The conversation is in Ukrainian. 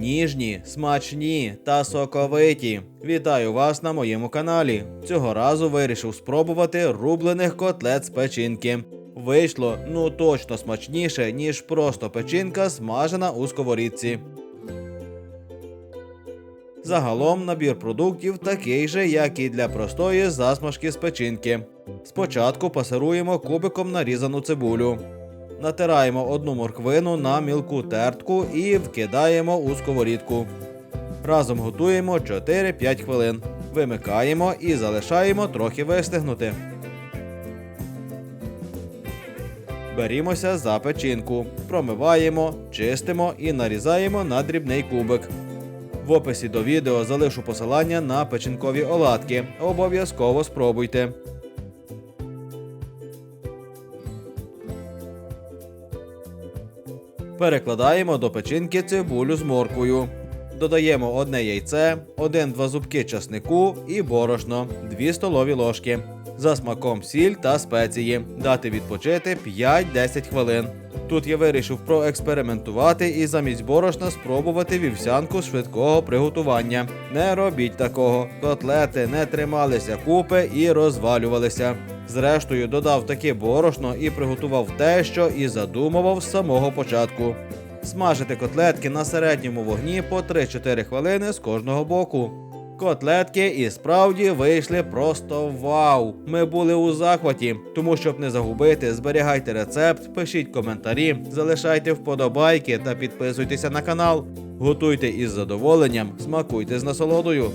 ніжні, смачні та соковиті. Вітаю вас на моєму каналі. Цього разу вирішив спробувати рублених котлет з печінки. Вийшло ну точно смачніше, ніж просто печінка, смажена у сковорідці. Загалом набір продуктів такий же, як і для простої засмажки з печінки. Спочатку пасируємо кубиком нарізану цибулю. Натираємо одну морквину на мілку тертку і вкидаємо у сковорідку. Разом готуємо 4-5 хвилин. Вимикаємо і залишаємо трохи вистигнути. Берімося за печінку, промиваємо, чистимо і нарізаємо на дрібний кубик. В описі до відео залишу посилання на печінкові оладки. Обов'язково спробуйте. Перекладаємо до печінки цибулю з морквою. Додаємо одне яйце, 1-2 зубки часнику і борошно, 2 столові ложки. За смаком сіль та спеції. Дати відпочити 5-10 хвилин. Тут я вирішив проекспериментувати і замість борошна спробувати вівсянку швидкого приготування. Не робіть такого. Котлети не трималися купи і розвалювалися. Зрештою, додав таке борошно і приготував те, що і задумував з самого початку. Смажити котлетки на середньому вогні по 3-4 хвилини з кожного боку. Котлетки і справді вийшли просто вау. Ми були у захваті. Тому, щоб не загубити, зберігайте рецепт, пишіть коментарі, залишайте вподобайки та підписуйтеся на канал. Готуйте із задоволенням, смакуйте з насолодою.